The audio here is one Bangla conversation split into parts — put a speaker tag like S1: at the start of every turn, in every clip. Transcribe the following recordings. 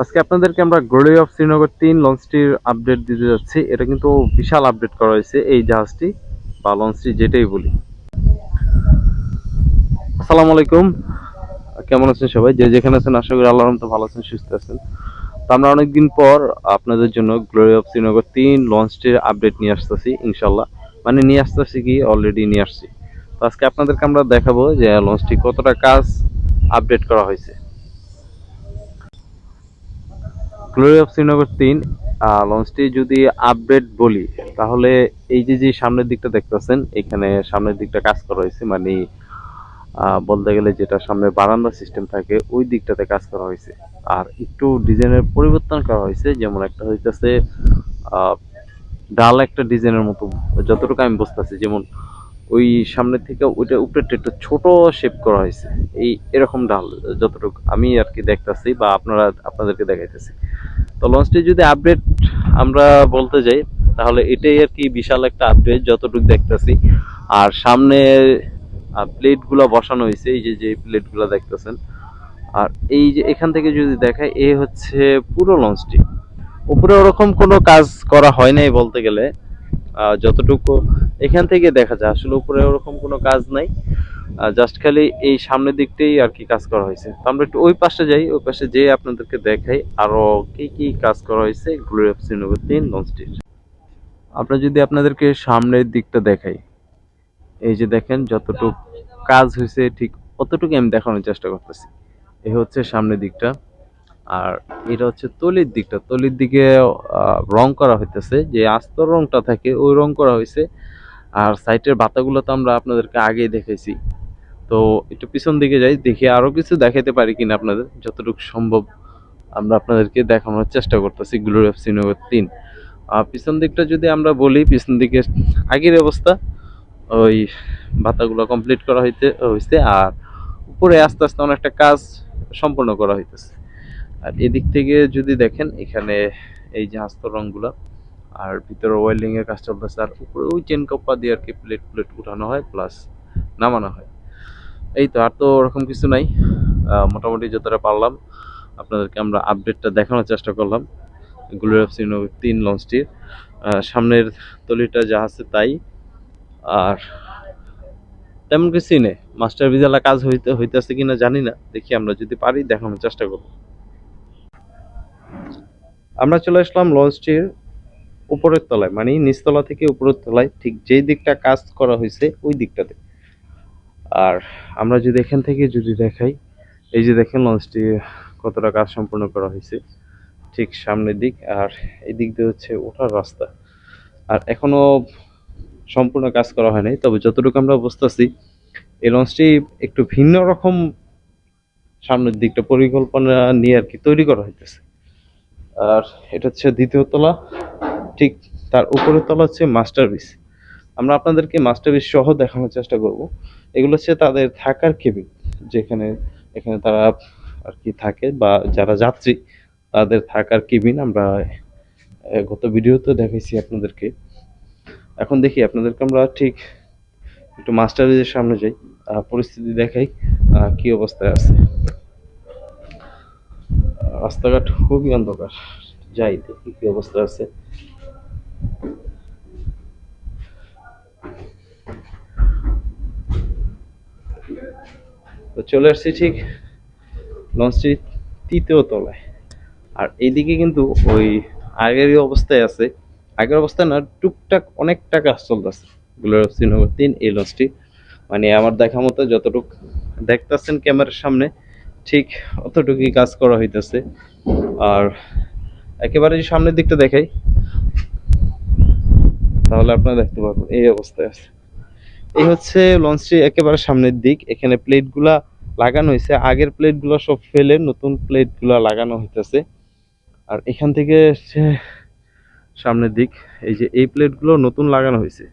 S1: আজকে আপনাদেরকে আমরা গ্লোরি অফ শ্রীনগর তিন লঞ্চটির আপডেট দিতে যাচ্ছি। এটা কিন্তু বিশাল আপডেট করা হয়েছে এই জাহাজটি, বা লঞ্চটি যেটাই বলি। আসসালামু আলাইকুম। কেমন আছেন সবাই? যে যেখানে আছেন, আশা করি আল্লাহর রহমতে ভালো আছেন, সুস্থ আছেন। তো আমরা অনেকদিন পর আপনাদের জন্য গ্লোরি অফ শ্রীনগর তিন লঞ্চটির আপডেট নিয়ে আসতেছি ইনশাল্লাহ মানে নিয়ে আসতেছি কি? অলরেডি নিয়ে আসছি। তো আজকে আপনাদেরকে আমরা দেখাবো যে লঞ্চটি কতটা কাজ আপডেট করা হয়েছে। গ্লোরি অফ শ্রীনগর তিন লঞ্চটি যদি আপডেট বলি, তাহলে এই যে যে সামনের দিকটা দেখতেছেন, এখানে সামনের দিকটা কাজ করা হয়েছে মানে বলতে গেলে যেটা সামনে বারান্দা সিস্টেম থাকে, ওই দিকটাতে কাজ করা হয়েছে। আর একটু ডিজাইনের পরিবর্তন করা হয়েছে, যেমন একটা হইতেছে ডাল একটা ডিজাইনের মতো, যতটুকু আমি বুঝতেছি, যেমন ওই সামনে থেকে ওইটা উপরেটা একটু ছোট শেপ করা হয়েছে, এই এরকম ডাল, যতটুকু আমি আর কি দেখতাছি বা আপনারা, আপনাদেরকে দেখাইতেছি। তো লঞ্চটি যদি আপডেট আমরা বলতে যাই, তাহলে এটাই আর কি বিশাল একটা আপডেট যতটুকু দেখতেছি। আর সামনে প্লেটগুলো বসানো হয়েছে, এই যে যে প্লেটগুলো দেখতেছেন। আর এই যে এখান থেকে যদি দেখায় এ হচ্ছে পুরো লঞ্চটি উপরে ওরকম কোনো কাজ করা হয় নাই বলতে গেলে। যতটুকু এখান থেকে দেখা যায়, আসলে উপরে ওরকম কোনো কাজ নাই। জাস্ট খালি এই সামনের দিকটাই আর কি কাজ করা হয়েছে। তো আমরা একটু ওই পাশে যাই, ওই পাশে যেয়ে আপনাদেরকে দেখাই আরও কি কি কাজ করা হয়েছে গ্লোরি অফ শ্রীনগর তিন লঞ্চটির আমরা যদি আপনাদেরকে সামনের দিকটা দেখাই, এই যে দেখেন যতটুকু কাজ হয়েছে, ঠিক অতটুকু আমি দেখানোর চেষ্টা করতেছি। এই হচ্ছে সামনের দিকটা। আর এটা হচ্ছে তলির দিকটা। তলির দিকে রং করা হইতেছে। যে আস্তর রংটা থাকে, ওই রং করা হয়েছে আর সাইটের বাতাগুলো তো আমরা আপনাদেরকে আগেই দেখেছি। তো একটু পিছন দিকে যাই, দেখি আরও কিছু দেখাতে পারি কিনা আপনাদের। যতটুকু সম্ভব আমরা আপনাদেরকে দেখানোর চেষ্টা করতেছি গ্লোরি অফ শ্রীনগর তিন। পিছন দিকটা যদি আমরা বলি, পিছন দিকে আগের অবস্থা। ওই ভাতাগুলো কমপ্লিট করা হইতে হয়েছে আর উপরে আস্তে আস্তে অনেকটা কাজ সম্পূর্ণ করা হইতেছে। আর এদিক থেকে যদি দেখেন, এখানে এই যে আস্ত রংগুলো, আর ভিতরে ওয়েল্ডিং এর কাজ চলতেছে, আর উপরে ওই চেন কপ্পা দিয়ে আর কি প্লেট প্লেট উঠানো হয় প্লাস নামানো হয়। এই তো, আর তো ওরকম কিছু নাই। মোটামুটি যতটা পারলাম, আপনাদেরকে আমরা আপডেটটা দেখানোর চেষ্টা করলাম। গ্লোরি অফ শ্রীনগর তিন লঞ্চটির সামনের তলিটা যা আছে তাই। আর তেমন কিছুই নেই। মাস্টার ভিজালা কাজ হইতে হইতেছে কিনা জানি না। দেখি আমরা যদি পারি, দেখানোর চেষ্টা করব। আমরা চলে আসলাম লঞ্চটির উপরের তলায় মানে নিচতলা থেকে উপরের তলায়, ঠিক যেই দিকটা কাজ করা হয়েছে ওই দিকটাতে। আর আমরা যদি এখান থেকে যদি দেখাই, এই যে দেখেন লঞ্চটি কতটা কাজ সম্পূর্ণ করা হয়েছে, ঠিক সামনের দিক, আর এই দিক দিয়ে হচ্ছে ওঠার রাস্তা। আর এখনও সম্পূর্ণ কাজ করা হয় নাই, তবে যতটুকু আমরা বুঝতেছি, এই লঞ্চটি একটু ভিন্ন রকম সামনের দিকটা পরিকল্পনা নিয়ে আর কি তৈরি করা হইতেছে। আর এটা হচ্ছে দ্বিতীয় তলা। ঠিক তার উপরের তলা হচ্ছে মাস্টার পিস আমরা আপনাদেরকে মাস্টার পিস সহ দেখানোর চেষ্টা করব। এগুলো হচ্ছে তাদের থাকার কেবিন যেখানে এখানে তারা আর কি থাকে বা যারা যাত্রী, তাদের থাকার কেবিন আমরা গত ভিডিওতে দেখাইছি আপনাদেরকে। এখন দেখি আপনাদেরকে আমরা ঠিক একটু মাস্টার সামনে যাই পরিস্থিতি দেখাই কি অবস্থায় আছে। রাস্তাঘাট খুবই অন্ধকার। যাই দেখি কি অবস্থা আছে। তো চলে আসছি ঠিক লঞ্চটি তৃতীয় তলায়। আর এইদিকে কিন্তু ওই আগের অবস্থায় আছে। আগের অবস্থায় না, টুকটাক অনেক টাকা চলতেছে। শ্রীনগর তিন এই লঞ্চটি। মানে আমার দেখা মতো যতটুক দেখতেছেন ক্যামেরার সামনে ঠিক অতটুকুই কাজ করা হইতেছে। আর একেবারে সামনের দিকটা দেখাই, তাহলে আপনারা দেখতে পারবেন, এই অবস্থায় আছে। এই হচ্ছে লঞ্চটি একেবারে সামনের দিক। এখানে প্লেটগুলা লাগানো হয়েছে আগের প্লেটগুলো সব ফেলে নতুন প্লেটগুলো লাগানো হইতেছে। আর এখান থেকে সামনের দিক, এই যে এই প্লেটগুলো নতুন লাগানো হয়েছে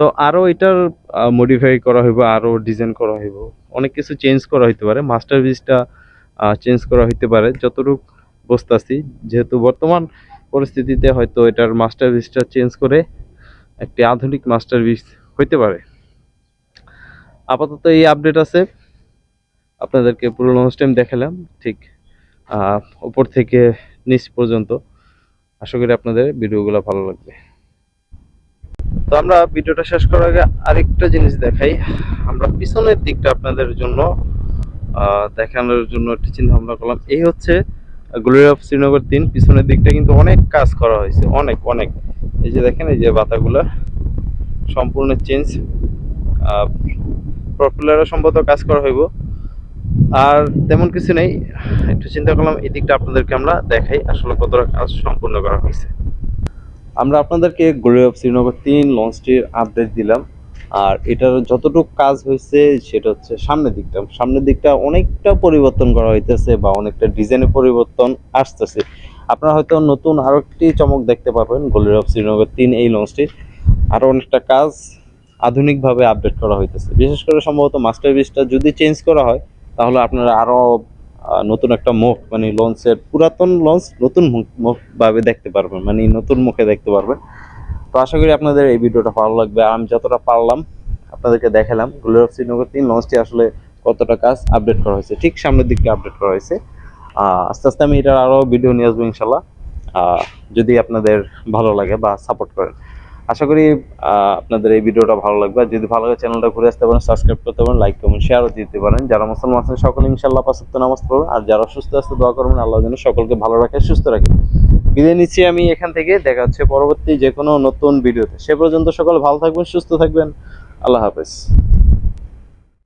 S1: তো আরও এটার মডিফাই করা হইব, আরও ডিজাইন করা হইব। অনেক কিছু চেঞ্জ করা হইতে পারে মাস্টার পিসটা চেঞ্জ করা হইতে পারে, যতটুকু বুঝতেছি। যেহেতু বর্তমান পরিস্থিতিতে হয়তো এটার মাস্টার পিসটা চেঞ্জ করে একটি আধুনিক মাস্টার পিস হইতে পারে। আপাতত এই আপডেট আছে। আপনাদেরকে পুরো লঞ্চ টাইম দেখালাম, ঠিক উপর থেকে নিচ পর্যন্ত। আশা করি আপনাদের ভিডিওগুলো ভালো লাগবে। তো আমরা ভিডিওটা শেষ করার আগে আরেকটা জিনিস দেখাই। আমরা পিছনের দিকটা আপনাদের জন্য দেখানোর জন্য একটা চিন্তা ভাবনা করলাম। এই হচ্ছে গ্লোরি অফ শ্রীনগর তিন। পিছনের দিকটা কিন্তু অনেক কাজ করা হয়েছে, অনেক অনেক। এই যে দেখেন, এই যে বাতাগুলা সম্পূর্ণ চেঞ্জ প্রপুলারও সম্ভবত কাজ করা হইব। আর তেমন কিছু নেই। একটু চিন্তা করলাম, এই দিকটা আপনাদেরকে আমরা দেখাই আসলে কতটা কাজ সম্পূর্ণ করা হয়েছে। আমরা আপনাদেরকে গ্লোরি অফ শ্রীনগর তিন লঞ্চটির আপডেট দিলাম। আর এটার যতটুকু কাজ হয়েছে সেটা হচ্ছে সামনের দিকটা। সামনের দিকটা অনেকটা পরিবর্তন করা হইতেছে বা অনেকটা ডিজাইনের পরিবর্তন আসতেছে। আপনারা হয়তো নতুন আরও একটি চমক দেখতে পাবেন গ্লোরি অফ শ্রীনগর তিন এই লঞ্চটির আরও অনেকটা কাজ আধুনিকভাবে আপডেট করা হইতেছে। বিশেষ করে সম্ভবত মাস্টার বিসটা যদি চেঞ্জ করা হয় তাহলে আপনারা আরও আহ, নতুন একটা মুখ মানে লঞ্চের পুরাতন লঞ্চ নতুন মুখ- মুখ ভাবে দেখতে পারবেন মানে নতুন মুখে দেখতে পারবেন। তো আশা করি আপনাদের এই ভিডিওটা ভালো লাগবে। আমি যতটা পারলাম, আপনাদেরকে দেখালাম গ্লোরি অফ শ্রীনগর তিন লঞ্চটি আসলে কতটা কাজ আপডেট করা হয়েছে, ঠিক সামনের দিকে আপডেট করা হয়েছে। আস্তে আস্তে আমি এটার আরও ভিডিও নিয়ে আসব ইনশাল্লাহ। যদি আপনাদের ভালো লাগে বা সাপোর্ট করেন। আশা করি আপনাদের এই ভিডিওটা ভালো লাগবে। আর যদি ভালো লাগে, চ্যানেলটা ঘুরে আসতে পারেন সাবস্ক্রাইব করতে পারেন লাইক কমেন্ট শেয়ারও দিতে পারেন। যারা মুসলমান আছেন, সকলে ইনশাল্লাহ পাশাপ্ত নামাজ পড়বেন। আর যারা সুস্থ আছে, দোয়া করবেন, আল্লাহ যেন সকলকে ভালো রাখে, সুস্থ রাখে। বিদায় নিচ্ছি আমি এখান থেকে। দেখা হচ্ছে পরবর্তী যে কোনো নতুন ভিডিওতে। সে পর্যন্ত সকল ভালো থাকবেন, সুস্থ থাকবেন। আল্লাহ হাফেজ।